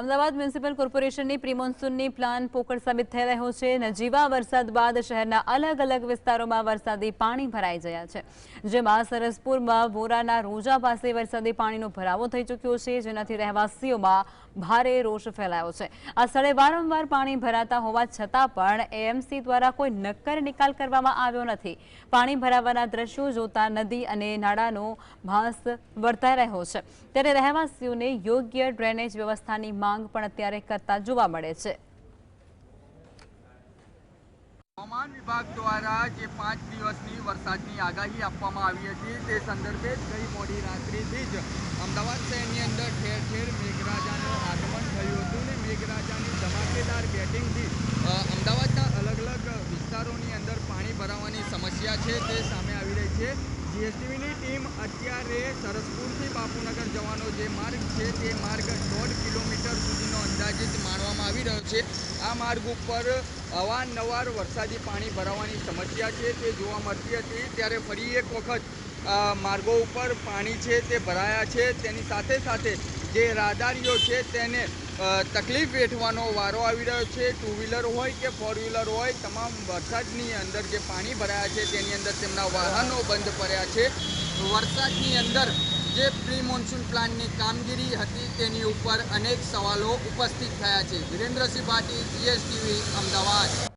Ahmedabad municipal કોર્પોરેશનની pre મોન્સૂનની plan પોકળ સાબિત થઈ રહ્યો છે નજીવા વરસાદ બાદ શહેરના અલગ અલગ વિસ્તારોમાં વરસાદી પાણી ભરાઈ ગયા છે. જેમાં સરસપુરમાં વોરાના રોજા પાસે વરસાદી પાણીનો ભરાવો થઈ ચૂક્યો છે, જેનાથી રહેવાસીઓમાં ભારે રોષ ફેલાયો છે. આ સ્થળે વારંવાર પાણી ભરાતા હોવા છતાં પણ એએમસી દ્વારા કોઈ નક્કર નિકાલ કરવામાં આવ્યો નથી. પાણી ભરાવાના દ્રશ્યો જોતા નદી અને નાળાનો ભાસ વર્તાઈ રહ્યો છે. ત્યારે રહેવાસીઓને યોગ્ય ડ્રેનેજ વ્યવસ્થાની માંગ પણ અત્યારે કરતા જોવા મળે છે. હવામાન વિભાગ દ્વારા જે પાંચ દિવસની વરસાદની આગાહી આપવામાં આવી હતી, તે સંદર્ભે ગઈ મોડી રાત્રિથી જ અમદાવાદ શહેરની અંદર ઠેર ઠેર મેઘરાજાનું આગમન થયું હતું ને મેઘરાજાની ધમાકેદાર બેટિંગથી અમદાવાદના અલગ અલગ વિસ્તારોની અંદર પાણી ભરાવાની સમસ્યા છે તે સામે આવી રહી છે. જીએસટીવીની ટીમ અત્યારે સરસપુરથી બાપુનગર જવાનો જે માર્ગ છે તે માર્ગ માણવામાં આવી રહ્યો છે. આ માર્ગ ઉપર અવારનવાર વરસાદી પાણી ભરાવાની સમસ્યા છે, તે જોવા મળતી હતી. ત્યારે ફરી એક વખત માર્ગો ઉપર પાણી છે તે ભરાયા છે. તેની સાથે સાથે જે રાહદારીઓ છે તેને તકલીફ વેઠવાનો વારો આવી રહ્યો છે. ટુ વ્હીલર હોય કે ફોર વ્હીલર હોય, તમામ વરસાદની અંદર જે પાણી ભરાયા છે, તેની અંદર તેમના વાહનો બંધ પડ્યા છે. વરસાદની અંદર જે પ્રી મોન્સૂન પ્લાનની કામગીરી હતી તેની ઉપર અનેક સવાલો ઉપસ્થિત થયા છે. વિરેન્દ્રસિંહ ભાટી જીએસટીવી અમદાવાદ.